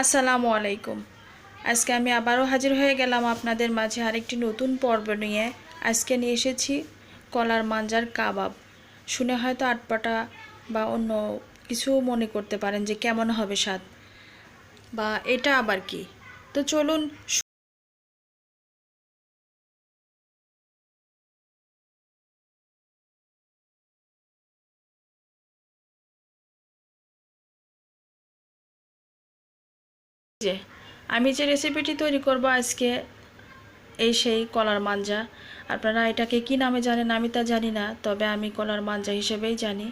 আসসালামু আলাইকুম। আজকে আমি আবারও হাজির হয়ে গেলাম আপনাদের মাঝে আরেকটি নতুন পর্ব নিয়ে। আজকে নিয়ে এসেছি কলার মাঞ্জার কাবাব। শুনে হয়তো আটপাটা বা অন্য কিছু মনে করতে পারেন যে কেমন হবে স্বাদ বা এটা আবার কি? তো চলুন যে আমি যে রেসিপিটি তৈরি করব আজকে, এই সেই কলার মাঞ্জা। আপনারা এটাকে কি নামে জানেন আমি তা জানি না, তবে আমি কলার মাঞ্জা হিসেবেই জানি।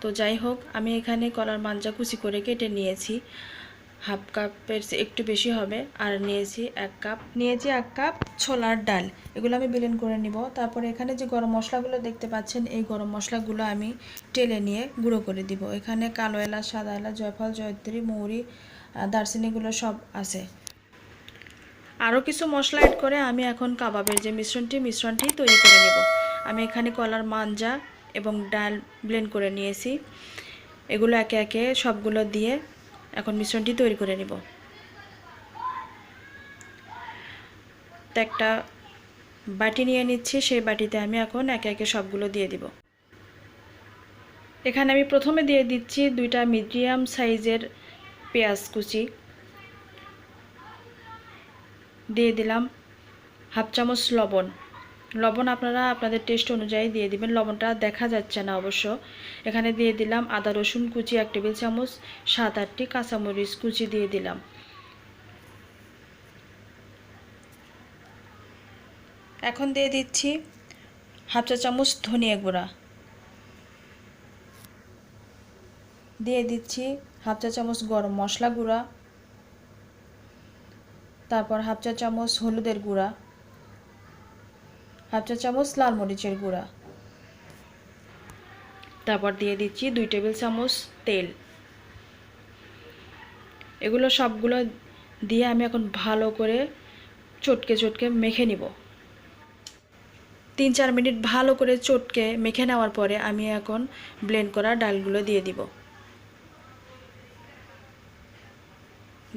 তো যাই হোক, আমি এখানে কলার মাঞ্জা কুচি করে কেটে নিয়েছি। হাফ কাপের একটু বেশি হবে। আর নিয়েছি এক কাপ। নিয়েছি এক কাপ ছোলার ডাল। এগুলো আমি বিলেন করে নিব। তারপরে এখানে যে গরম মশলাগুলো দেখতে পাচ্ছেন, এই গরম মশলাগুলো আমি টেলে নিয়ে গুঁড়ো করে দিব। এখানে কালো এলাচ, সাদা এলাচ, জয়ফল, জয়ত্রী, মৌরি দারচিনিগুলো সব আছে। আরও কিছু মশলা অ্যাড করে আমি এখন কাবাবের যে মিশ্রণটি মিশ্রণটি তৈরি করে নেব। আমি এখানে কলার মাঞ্জা এবং ডাল ব্লেন্ড করে নিয়েছি। এগুলো একে একে সবগুলো দিয়ে এখন মিশ্রণটি তৈরি করে নেব। তো একটা বাটি নিয়ে নিচ্ছি, সেই বাটিতে আমি এখন একে একে সবগুলো দিয়ে দিব। এখানে আমি প্রথমে দিয়ে দিচ্ছি দুইটা মিডিয়াম সাইজের পেঁয়াজ কুচি। দিয়ে দিলাম হাফ চামচ লবণ। লবণ আপনারা আপনাদের টেস্ট অনুযায়ী দিয়ে দিবেন। লবণটা দেখা যাচ্ছে না অবশ্য। এখানে দিয়ে দিলাম আদা, রসুন কুচি, এক টেবিল চামচ, সাত, আটটি কাঁচামরিচ কুচি দিয়ে দিলাম। এখন দিয়ে দিচ্ছি হাফ চা চামচ ধনিয়া গুঁড়া। দিয়ে দিচ্ছি হাফ চা চামচ গরম মশলা গুঁড়া। তারপর হাফ চা চামচ হলুদের গুঁড়া। হাফ চা চামচ লাল মরিচের গুঁড়া। তারপর দিয়ে দিচ্ছি দুই টেবিল চামচ তেল। এগুলো সবগুলো দিয়ে আমি এখন ভালো করে চটকে চটকে মেখে নিব। তিন চার মিনিট ভালো করে চটকে মেখে নেওয়ার পরে আমি এখন ব্লেন্ড করা ডালগুলো দিয়ে দিব।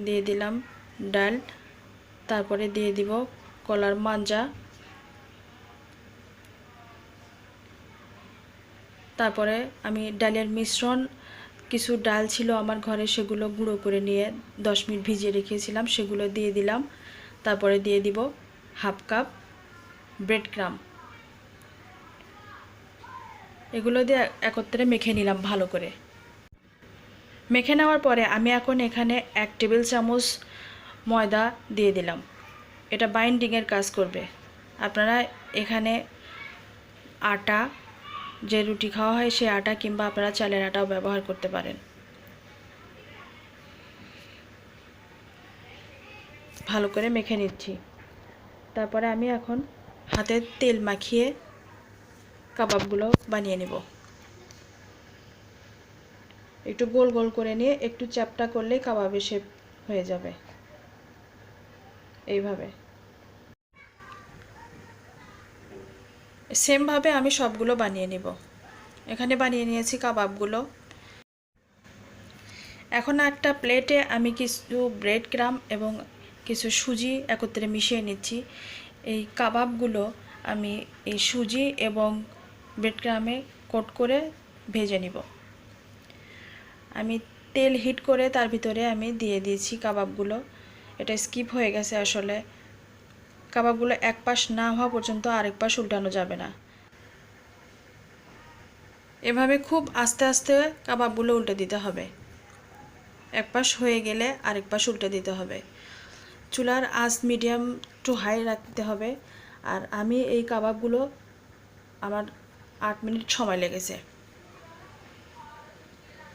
দিয়ে দিলাম ডাল। তারপরে দিয়ে দিব কলার মাঞ্জা। তারপরে আমি ডালের মিশ্রণ, কিছু ডাল ছিল আমার ঘরে, সেগুলো গুঁড়ো করে নিয়ে দশ মিনিট ভিজিয়ে রেখেছিলাম, সেগুলো দিয়ে দিলাম। তারপরে দিয়ে দিব হাফ কাপ ব্রেড ক্রাম। এগুলো দিয়ে একত্রে মেখে নিলাম ভালো করে। মেখে নেওয়ার পরে আমি এখন এখানে এক টেবিল চামচ ময়দা দিয়ে দিলাম। এটা বাইন্ডিংয়ের কাজ করবে। আপনারা এখানে আটা যে রুটি খাওয়া হয় সেই আটা কিংবা আপনারা চালের আটাও ব্যবহার করতে পারেন। ভালো করে মেখে নিচ্ছি। তারপরে আমি এখন হাতে তেল মাখিয়ে কাবাবগুলো বানিয়ে নেব। একটু গোল গোল করে নিয়ে একটু চ্যাপটা করলেই কাবাবের শেপ হয়ে যাবে। এইভাবে। সেমভাবে আমি সবগুলো বানিয়ে নিব। এখানে বানিয়ে নিয়েছি কাবাবগুলো। এখন একটা প্লেটে আমি কিছু ব্রেড ক্রাম এবং কিছু সুজি একত্রে মিশিয়ে নিচ্ছি। এই কাবাবগুলো আমি এই সুজি এবং ব্রেড ক্রামে কোট করে ভেজে নিব। আমি তেল হিট করে তার ভিতরে আমি দিয়ে দিয়েছি কাবাবগুলো। এটা স্কিপ হয়ে গেছে আসলে। কাবাবগুলো এক পাশ না হওয়া পর্যন্ত আরেক পাশ উল্টানো যাবে না। এভাবে খুব আস্তে আস্তে কাবাবগুলো উল্টে দিতে হবে। এক পাশ হয়ে গেলে আরেক পাশ উল্টে দিতে হবে। চুলার আঁচ মিডিয়াম টু হাই রাখতে হবে। আর আমি এই কাবাবগুলো আমার আট মিনিট সময় লেগেছে।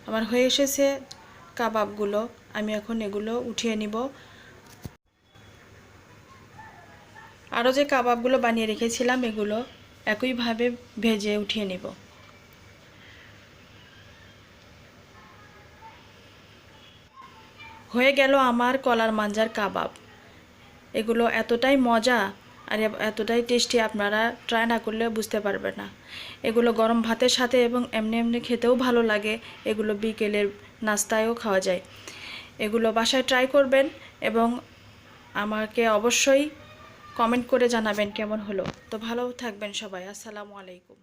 আমার হয়ে এসেছে কাবাবগুলো। আমি এখন এগুলো উঠিয়ে নিব। আরও যে কাবাবগুলো বানিয়ে রেখেছিলাম, এগুলো একইভাবে ভেজে উঠিয়ে নেব। হয়ে গেল আমার কলার মাঞ্জার কাবাব। এগুলো এতটাই মজা আর এতটাই টেস্টি আপনারা ট্রাই না করলে বুঝতে পারবেন না। এগুলো গরম ভাতের সাথে এবং এমনি এমনি খেতেও ভালো লাগে। এগুলো বিকেলের নাস্তায়ও খাওয়া যায়। এগুলো বাসায় ট্রাই করবেন এবং আমাকে অবশ্যই কমেন্ট করে জানাবেন কেমন হলো। তো ভালো থাকবেন সবাই। আসসালামু আলাইকুম।